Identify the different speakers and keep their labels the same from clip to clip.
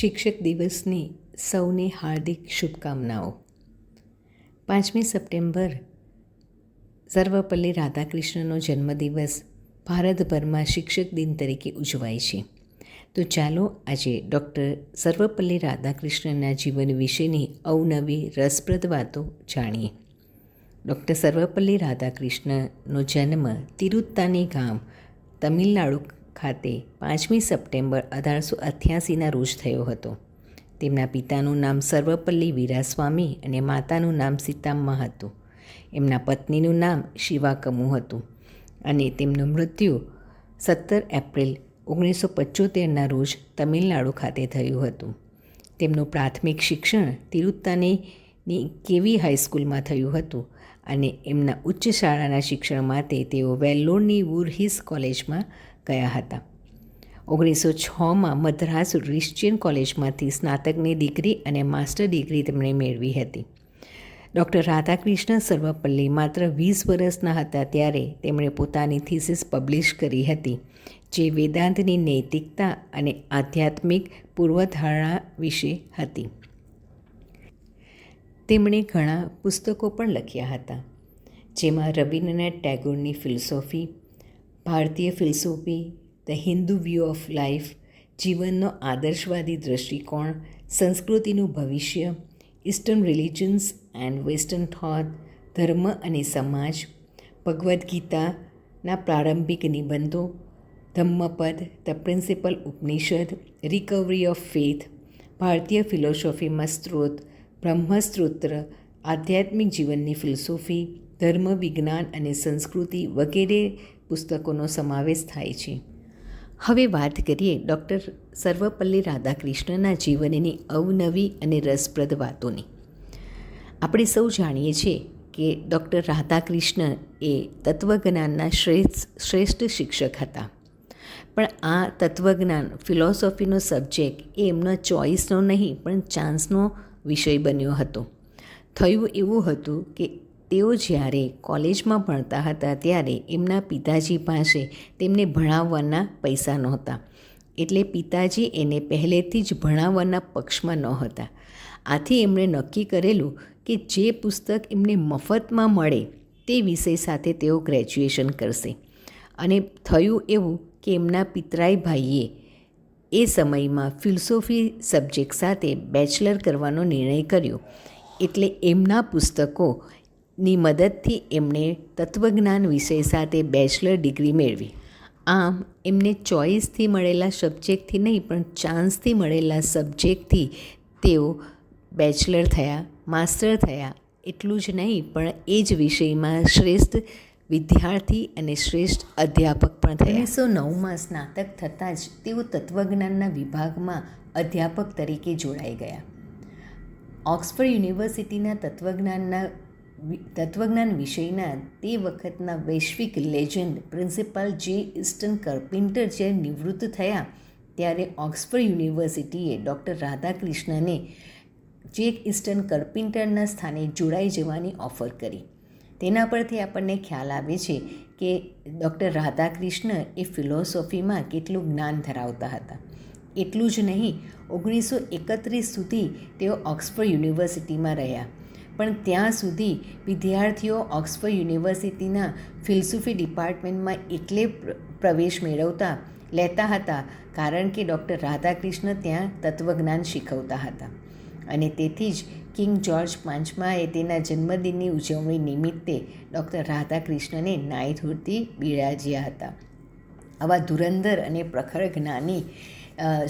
Speaker 1: શિક્ષક દિવસની સૌને હાર્દિક શુભકામનાઓ. પાંચમી સપ્ટેમ્બર, સર્વપલ્લી રાધાકૃષ્ણનો જન્મદિવસ ભારતભરમાં શિક્ષક દિન તરીકે ઉજવાય છે. તો ચાલો આજે ડૉક્ટર સર્વપલ્લી રાધાકૃષ્ણના જીવન વિશેની અવનવી રસપ્રદ વાતો જાણીએ. ડૉક્ટર સર્વપલ્લી રાધાકૃષ્ણનો જન્મ તિરુત્તાની ગામ તમિલનાડુ ખાતે પાંચમી સપ્ટેમ્બર અઢારસો અઠ્યાસીના રોજ થયો હતો. તેમના પિતાનું નામ સર્વપલ્લી વીરાસ્વામી અને માતાનું નામ સીતામ્મા હતું. એમના પત્નીનું નામ શિવાકમુ હતું અને તેમનું મૃત્યુ સત્તર એપ્રિલ ઓગણીસો પચોતેરના રોજ તમિલનાડુ ખાતે થયું હતું. તેમનું પ્રાથમિક શિક્ષણ તિરુત્તાનીની કેવી હાઈસ્કૂલમાં થયું હતું અને એમના ઉચ્ચ શાળાના શિક્ષણ માટે તેઓ વેલ્લોરની વુરહિસ કોલેજમાં ગયા હતા. ઓગણીસો છમાં મદ્રાસ ક્રિશ્ચિયન કોલેજમાંથી સ્નાતકની ડિગ્રી અને માસ્ટર ડિગ્રી તેમણે મેળવી હતી. ડૉક્ટર રાધાકૃષ્ણ સર્વપલ્લી માત્ર વીસ વર્ષના હતા ત્યારે તેમણે પોતાની થીસીસ પબ્લિશ કરી હતી જે વેદાંતની નૈતિકતા અને આધ્યાત્મિક પૂર્વધારણા વિશે હતી. તેમણે ઘણા પુસ્તકો પણ લખ્યા હતા, જેમાં રવિન્દ્રનાથ ટેગોરની ફિલોસોફી ભારતીય ફિલસૂફી, the Hindu view of life, જીવનનો આદર્શવાદી દૃષ્ટિકોણ સંસ્કૃતિનું ભવિષ્ય, eastern religions and western thought, ધર્મ અને સમાજ, ભગવદ્ ગીતાના પ્રારંભિક નિબંધો, Dhammapada, the principal Upanishad, recovery of faith, ભારતીય ફિલોસોફીમાં સ્ત્રોત, બ્રહ્મસ્ત્રોત્ર, આધ્યાત્મિક જીવનની ફિલસોફી, ધર્મ વિજ્ઞાન અને સંસ્કૃતિ વગેરે પુસ્તકોનો સમાવેશ થાય છે. હવે વાત કરીએ ડૉક્ટર સર્વપલ્લી રાધાકૃષ્ણના જીવનની અવનવી અને રસપ્રદ વાતોની. આપણે સૌ જાણીએ છીએ કે ડૉક્ટર રાધાકૃષ્ણ એ તત્વજ્ઞાનના શ્રેષ્ઠ શ્રેષ્ઠ શિક્ષક હતા. પણ આ તત્વજ્ઞાન ફિલોસોફીનો સબ્જેક્ટ એ એમના ચોઈસનો નહીં, પણ ચાન્સનો વિષય બન્યો હતો. થયું એવું હતું કે તેઓ જ્યારે કોલેજમાં ભણતા હતા ત્યારે એમના પિતાજી પાસે તેમને ભણાવવાના પૈસા નહોતા. એટલે પિતાજી એને પહેલેથી જ ભણાવવાના પક્ષમાં નહોતા. આથી એમણે નક્કી કરેલું કે જે પુસ્તક એમને મફતમાં મળે તે વિષય સાથે તેઓ ગ્રેજ્યુએશન કરશે. અને થયું એવું કે એમના પિતરાઈ ભાઈએ એ સમયમાં ફિલસોફી સબ્જેક્ટ સાથે બેચલર કરવાનો નિર્ણય કર્યો. એટલે એમના પુસ્તકોની મદદથી એમણે તત્વજ્ઞાન વિષય સાથે બેચલર ડિગ્રી મેળવી. આમ, એમને ચોઈસથી મળેલા સબ્જેક્ટથી નહીં, પણ ચાન્સથી મળેલા સબ્જેક્ટથી તેઓ બેચલર થયા માસ્ટર થયા, એટલું જ નહીં, પણ એ જ વિષયમાં શ્રેષ્ઠ વિદ્યાર્થી અને શ્રેષ્ઠ અધ્યાપક પણ થયા. ઓગણીસો નવમાં સ્નાતક થતાં જ તેઓ તત્વજ્ઞાનના વિભાગમાં અધ્યાપક તરીકે જોડાઈ ગયા. ઓક્સફર્ડ યુનિવર્સિટીના તત્વજ્ઞાનના તત્વજ્ઞાન વિષયના તે વખતના વૈશ્વિક લેજન્ડ પ્રિન્સિપાલ જે ઇસ્ટન કાર્પેન્ટર જ્યારે નિવૃત્ત થયા ત્યારે ઓક્સફર્ડ યુનિવર્સિટીએ ડૉક્ટર રાધાકૃષ્ણને જેક ઇસ્ટન કાર્પેન્ટરના સ્થાને જોડાઈ જવાની ઓફર કરી. તેના પરથી આપણને ખ્યાલ આવે છે કે ડૉક્ટર રાધાકૃષ્ણ એ ફિલોસોફીમાં કેટલું જ્ઞાન ધરાવતા હતા. એટલું જ નહીં, ઓગણીસો એકત્રીસ સુધી તેઓ ઓક્સફર્ડ યુનિવર્સિટીમાં રહ્યા. પણ ત્યાં સુધી વિદ્યાર્થીઓ ઓક્સફર્ડ યુનિવર્સિટીના ફિલસુફી ડિપાર્ટમેન્ટમાં એટલે પ્રવેશ મેળવતા લેતા હતા, કારણ કે ડૉક્ટર રાધાકૃષ્ણ ત્યાં તત્વજ્ઞાન શીખવતા હતા. અને તેથી જ કિંગ જ્યોર્જ પાંચમાએ તેના જન્મદિનની ઉજવણી નિમિત્તે ડૉક્ટર રાધાકૃષ્ણને નાઇટહુડથી બિરાજ્યા હતા. આવા ધુરંધર અને પ્રખર જ્ઞાની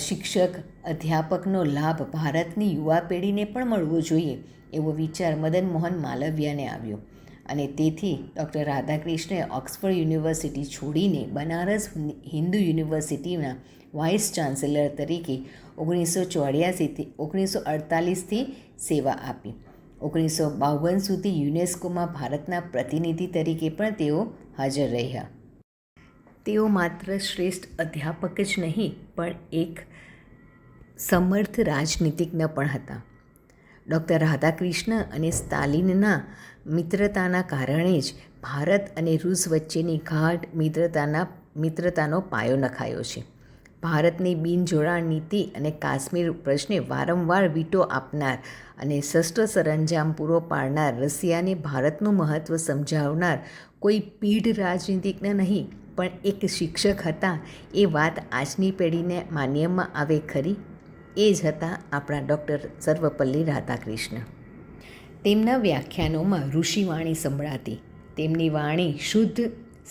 Speaker 1: શિક્ષક, અધ્યાપકનો લાભ ભારતની યુવા પેઢીને પણ મળવો જોઈએ. એવો વિચાર મદન મોહન માલવ્યાને આવ્યો અને તેથી ડૉક્ટર રાધાકૃષ્ણે ઓક્સફર્ડ યુનિવર્સિટી છોડીને બનારસ હિન્દુ યુનિવર્સિટીના વાઇસ ચાન્સેલર તરીકે ઓગણીસો ચોર્યાસીથી ઓગણીસો અડતાલીસથી સેવા આપી. ઓગણીસો બાવન સુધી યુનેસ્કોમાં ભારતના પ્રતિનિધિ તરીકે પણ તેઓ હાજર રહ્યા. તેઓ માત્ર શ્રેષ્ઠ અધ્યાપક જ નહીં, પણ એક સમર્થ રાજનીતિજ્ઞ પણ હતા. ડૉક્ટર રાધાકૃષ્ણ અને સ્ટાલિનના મિત્રતાના કારણે જ ભારત અને રૂસ વચ્ચેની ગાઢ મિત્રતાના, મિત્રતાનો પાયો નખાયો છે. ભારતની બિનજોડાણ નીતિ અને કાશ્મીર પ્રશ્ને વારંવાર વીટો આપનાર અને શસ્ત્ર સરંજામ પૂરો પાડનાર રશિયાને ભારતનું મહત્ત્વ સમજાવનાર કોઈ પીઢ રાજનીતિજ્ઞ નહીં, પણ એક શિક્ષક હતા એ વાત આજની પેઢીને માન્યમાં આવે ખરી? એ જ હતા આપણા ડૉક્ટર સર્વપલ્લી રાધાકૃષ્ણ. તેમના વ્યાખ્યાનોમાં ઋષિવાણી સંભળાતી, તેમની વાણી શુદ્ધ,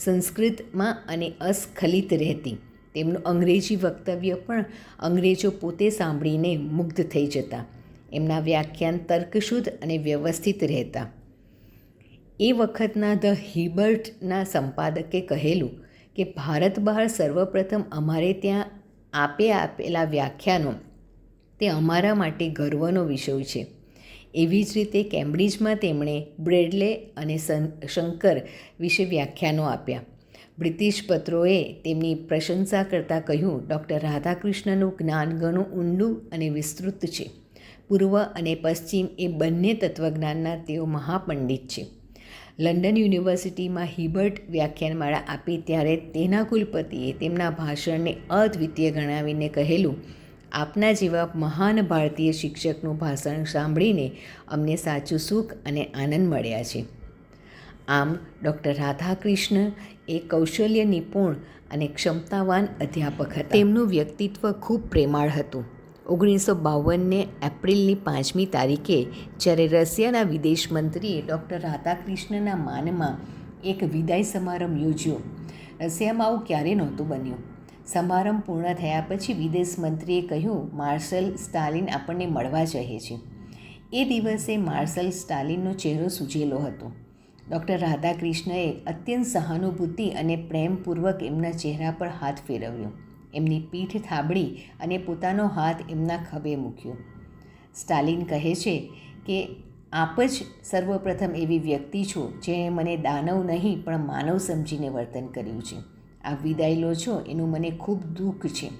Speaker 1: સંસ્કૃતમાં અને અસ્ખલિત રહેતી. તેમનું અંગ્રેજી વક્તવ્ય પણ અંગ્રેજો પોતે સાંભળીને મુગ્ધ થઈ જતા. એમના વ્યાખ્યાન તર્કશુદ્ધ અને વ્યવસ્થિત રહેતા. એ વખતના ધ હિબર્ટના સંપાદકે કહેલું કે, ભારત બહાર સર્વપ્રથમ અમારે ત્યાં આપે આપેલા વ્યાખ્યાનો તે અમારા માટે ગર્વનો વિષય છે. એવી જ રીતે કેમ્બ્રિજમાં તેમણે બ્રેડલે અને શંકર વિશે વ્યાખ્યાનો આપ્યા. બ્રિટિશ પત્રોએ તેમની પ્રશંસા કરતાં કહ્યું, ડૉક્ટર રાધાકૃષ્ણનું જ્ઞાન ઘણું ઊંડું અને વિસ્તૃત છે. પૂર્વ અને પશ્ચિમ એ બંને તત્વજ્ઞાનના તેઓ મહાપંડિત છે. લંડન યુનિવર્સિટીમાં હિબર્ટ વ્યાખ્યાનમાળા આપી ત્યારે તેના કુલપતિએ તેમના ભાષણને અદ્વિતીય ગણાવીને કહેલું આપના જેવા મહાન ભારતીય શિક્ષકનું ભાષણ સાંભળીને અમને સાચું સુખ અને આનંદ મળ્યા છે. આમ, ડૉક્ટર રાધાકૃષ્ણ એ કૌશલ્ય નિપુણ અને ક્ષમતાવાન અધ્યાપક હતા. તેમનું વ્યક્તિત્વ ખૂબ પ્રેમાળ હતું. ઓગણીસો બાવનને એપ્રિલની પાંચમી તારીખે જ્યારે રશિયાના વિદેશ મંત્રીએ ડૉક્ટર રાધાકૃષ્ણના માનમાં એક વિદાય સમારંભ યોજ્યો. રશિયામાં આવું ક્યારેય નહોતું બન્યું. સમારંભ પૂર્ણ થયા પછી વિદેશ મંત્રીએ કહ્યું, માર્શલ સ્ટાલિન આપણને મળવા ચહે છે એ દિવસે માર્શલ સ્ટાલિનનો ચહેરો સૂજેલો હતો. ડૉક્ટર રાધાકૃષ્ણએ અત્યંત સહાનુભૂતિ અને પ્રેમપૂર્વક એમના ચહેરા પર હાથ ફેરવ્યો. એમની પીઠ થાબડી અને પોતાનો હાથ એમના ખભે મૂક્યો. સ્ટાલિન કહે છે કે, આપ જ સર્વપ્રથમ એવી વ્યક્તિ છો જેણે મને દાનવ નહીં, પણ માનવ સમજીને વર્તન કર્યું છે. આ વિદાય લો છો. એનું મને ખૂબ દુઃખ છે.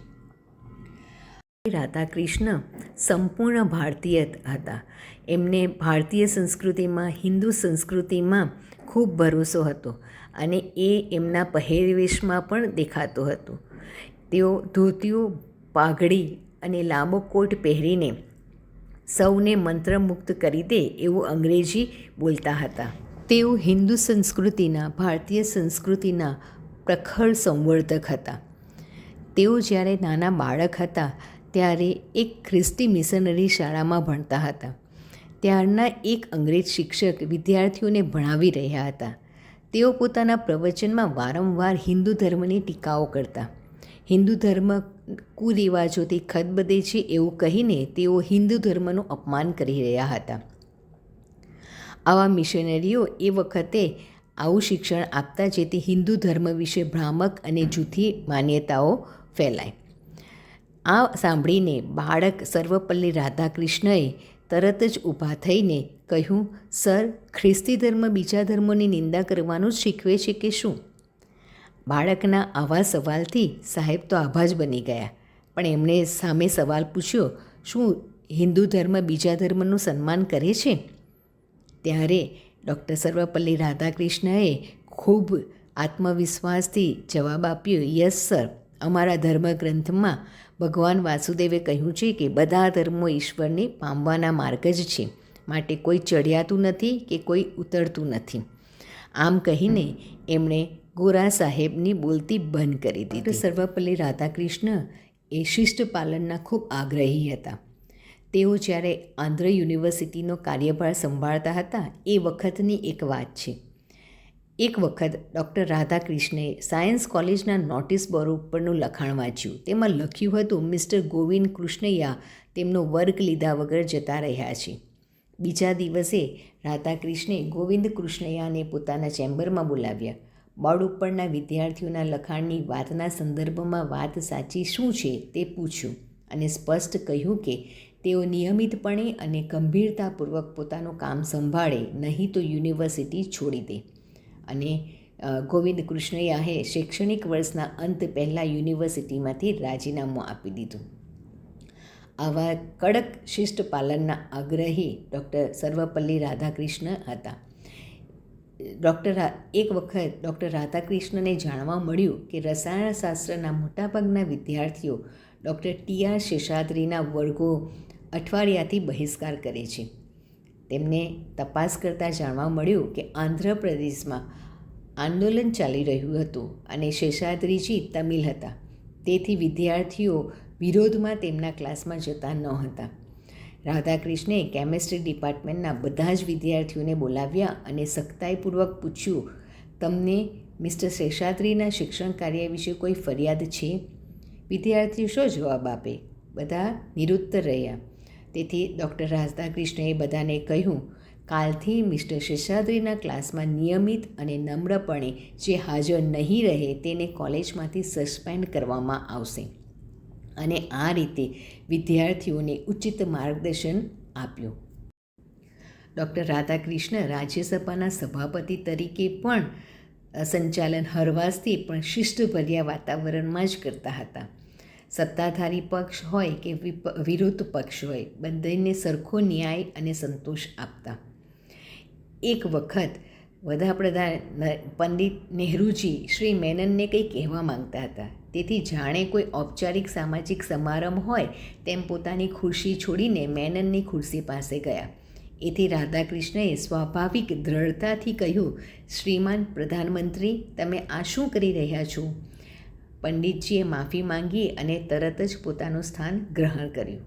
Speaker 1: રાધાકૃષ્ણ સંપૂર્ણ ભારતીય હતા. એમને ભારતીય સંસ્કૃતિમાં, હિન્દુ સંસ્કૃતિમાં ખૂબ ભરોસો હતો અને એ એમના પહેરવેશમાં પણ દેખાતો હતો. તેઓ ધોતીઓ પાઘડી અને લાંબો કોટ પહેરીને સૌને મંત્રમુક્ત કરી દે એવું અંગ્રેજી બોલતા હતા. તેઓ હિન્દુ સંસ્કૃતિના, ભારતીય સંસ્કૃતિના પ્રખર સંવર્ધક હતા. તેઓ જ્યારે નાના બાળક હતા, ત્યારે એક ખ્રિસ્તી મિશનરી શાળામાં ભણતા હતા. ત્યારના એક અંગ્રેજ શિક્ષક વિદ્યાર્થીઓને ભણાવી રહ્યા હતા. તેઓ પોતાના પ્રવચનમાં વારંવાર હિન્દુ ધર્મની ટીકાઓ કરતા. હિન્દુ ધર્મ કુરિવાજોથી ખદબદે છે એવું કહીને તેઓ હિન્દુ ધર્મનું અપમાન કરી રહ્યા હતા. આવા મિશનરીઓ એ વખતે આવું શિક્ષણ આપતા જેથી હિન્દુ ધર્મ વિશે ભ્રામક અને જૂથી માન્યતાઓ ફેલાય. આ સાંભળીને બાળક સર્વપલ્લી રાધાકૃષ્ણએ તરત જ ઊભા થઈને કહ્યું, સર, ખ્રિસ્તી ધર્મ બીજા ધર્મોની નિંદા કરવાનું જ શીખવે છે કે શું? બાળકના આવા સવાલથી સાહેબ તો આભા જ બની ગયા, પણ એમણે સામે સવાલ પૂછ્યો, શું હિન્દુ ધર્મ બીજા ધર્મનું સન્માન કરે છે? ત્યારે ડૉક્ટર સર્વપલ્લી રાધાકૃષ્ણએ ખૂબ આત્મવિશ્વાસથી જવાબ આપ્યો, યસ, સર. અમારા ધર્મગ્રંથમાં ભગવાન વાસુદેવે કહ્યું છે કે બધા ધર્મો ઈશ્વરને પામવાના માર્ગ જ છે. માટે કોઈ ચડિયાતું નથી કે કોઈ ઉતરતું નથી. આમ કહીને એમણે ગોરા સાહેબની બોલતી બંધ કરી દીધી. સર્વપલ્લી રાધાકૃષ્ણ એ શિષ્ટ પાલનના ખૂબ આગ્રહી હતા. તેઓ જ્યારે આંધ્ર યુનિવર્સિટીનો કાર્યભાર સંભાળતા હતા, એ વખતની એક વાત છે. એક વખત ડૉક્ટર રાધાકૃષ્ણે સાયન્સ કોલેજના નોટિસ બોર્ડ ઉપરનું લખાણ વાંચ્યું. તેમાં લખ્યું હતું, મિસ્ટર ગોવિંદ કૃષ્ણૈયા તેમનો વર્ગ લીધા વગર જતા રહ્યા છે. બીજા દિવસે રાધાકૃષ્ણે ગોવિંદ કૃષ્ણૈયાને પોતાના ચેમ્બરમાં બોલાવ્યા. બોર્ડ ઉપરના વિદ્યાર્થીઓના લખાણની વાતના સંદર્ભમાં વાત સાચી શું છે તે પૂછ્યું અને સ્પષ્ટ કહ્યું કે તેઓ નિયમિતપણે અને ગંભીરતાપૂર્વક પોતાનું કામ સંભાળે, નહીં તો યુનિવર્સિટી છોડી દે. અને ગોવિંદ કૃષ્ણૈયાએ શૈક્ષણિક વર્ષના અંત પહેલાં યુનિવર્સિટીમાંથી રાજીનામું આપી દીધું. આવા કડક શિષ્ટ પાલનના આગ્રહી ડૉક્ટર સર્વપલ્લી રાધાકૃષ્ણ હતા. ડૉક્ટર એક વખત ડૉક્ટર રાધાકૃષ્ણને જાણવા મળ્યું કે રસાયણશાસ્ત્રના મોટાભાગના વિદ્યાર્થીઓ ડૉક્ટર ટી આર શેષાદ્રીના વર્ગો અઠવાડિયાથી બહિષ્કાર કરે છે. તેમને તપાસ કરતાં જાણવા મળ્યું કે આંધ્રપ્રદેશમાં આંદોલન ચાલી રહ્યું હતું અને શેષાદ્રીજી તમિલ હતા. તેથી વિદ્યાર્થીઓ વિરોધમાં તેમના ક્લાસમાં જતા ન હતા. રાધાકૃષ્ણે કેમેસ્ટ્રી ડિપાર્ટમેન્ટના બધા જ વિદ્યાર્થીઓને બોલાવ્યા અને સખ્તાઈપૂર્વક પૂછ્યું, તમને મિસ્ટર શેષાદ્રીના શિક્ષણ કાર્ય વિશે કોઈ ફરિયાદ છે? વિદ્યાર્થીઓ શો જવાબ આપે? બધા નિરુત્તર રહ્યા. તેથી ડૉક્ટર રાધાકૃષ્ણએ બધાને કહ્યું, કાલથી મિસ્ટર શેષાદ્રીના ક્લાસમાં નિયમિત અને નમ્રપણે જે હાજર નહીં રહે તેને કોલેજમાંથી સસ્પેન્ડ કરવામાં આવશે. અને આ રીતે વિદ્યાર્થીઓને ઉચિત માર્ગદર્શન આપ્યું. ડૉક્ટર રાધાકૃષ્ણ રાજ્યસભાના સભાપતિ તરીકે પણ સંચાલન હરવાસથી પણ શિષ્ટભર્યા વાતાવરણમાં જ કરતા હતા. સત્તાધારી પક્ષ હોય કે વિરોધ પક્ષ હોય, બંનેને સરખો ન્યાય અને સંતોષ આપતા. એક વખત વડાપ્રધાન પંડિત નહેરુજી શ્રી મેનનને કંઈ કહેવા માંગતા હતા. તેથી જાણે કોઈ ઔપચારિક સામાજિક સમારંભ હોય, તેમ પોતાની ખુરશી છોડીને મેનનની ખુરશી પાસે ગયા. એથી રાધાકૃષ્ણએ સ્વાભાવિક દ્રઢતાથી કહ્યું, શ્રીમાન પ્રધાનમંત્રી, તમે આ શું કરી રહ્યા છો? પંડિતજીએ માફી માંગી અને તરત જ પોતાનું સ્થાન ગ્રહણ કર્યું.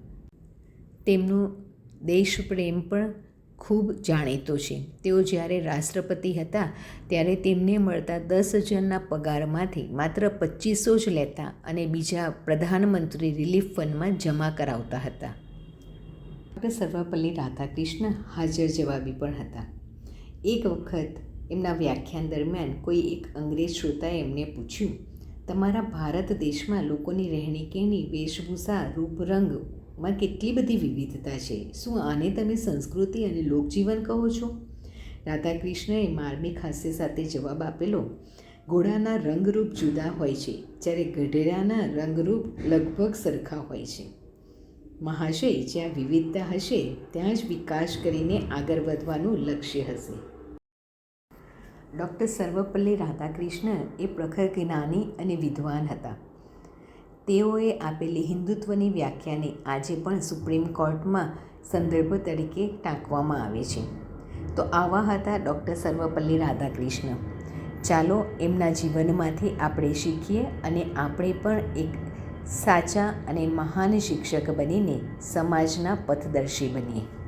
Speaker 1: તેમનું દેશપ્રેમ પણ ખૂબ જાણીતો છે. તેઓ જ્યારે રાષ્ટ્રપતિ હતા, ત્યારે તેમને મળતા દસ હજારના પગારમાંથી માત્ર પચીસો જ લેતા અને બીજા પ્રધાનમંત્રી રિલીફ ફંડમાં જમા કરાવતા હતા. ડૉક્ટર સર્વપલ્લી રાધાકૃષ્ણ હાજર જવાબી પણ હતા. એક વખત એમના વ્યાખ્યાન દરમિયાન કોઈ એક અંગ્રેજ શ્રોતાએ એમને પૂછ્યું તમારા ભારત દેશમાં લોકોની રહેણી કહેણી વેશભૂષા રૂપરંગમાં કેટલી બધી વિવિધતા છે? શું આને તમે સંસ્કૃતિ અને લોકજીવન કહો છો? રાધાકૃષ્ણએ માર્મિક હાસ્ય સાથે જવાબ આપેલો, ઘોડાના રંગરૂપ જુદા હોય છે, જ્યારે ગઢેરાના રંગરૂપ લગભગ સરખા હોય છે. મહાશય, જ્યાં વિવિધતા હશે, ત્યાં જ વિકાસ કરીને આગળ વધવાનું લક્ષ્ય હશે. ડૉક્ટર સર્વપલ્લી રાધાકૃષ્ણ એ પ્રખર જ્ઞાની અને વિદ્વાન હતા. તેઓએ આપેલી હિન્દુત્વની વ્યાખ્યાને આજે પણ સુપ્રીમ કોર્ટમાં સંદર્ભ તરીકે ટાંકવામાં આવે છે. તો આવા હતા ડૉક્ટર સર્વપલ્લી રાધાકૃષ્ણ. ચાલો એમના જીવનમાંથી આપણે શીખીએ અને આપણે પણ એક સાચા અને મહાન શિક્ષક બનીને સમાજના પથદર્શી બનીએ.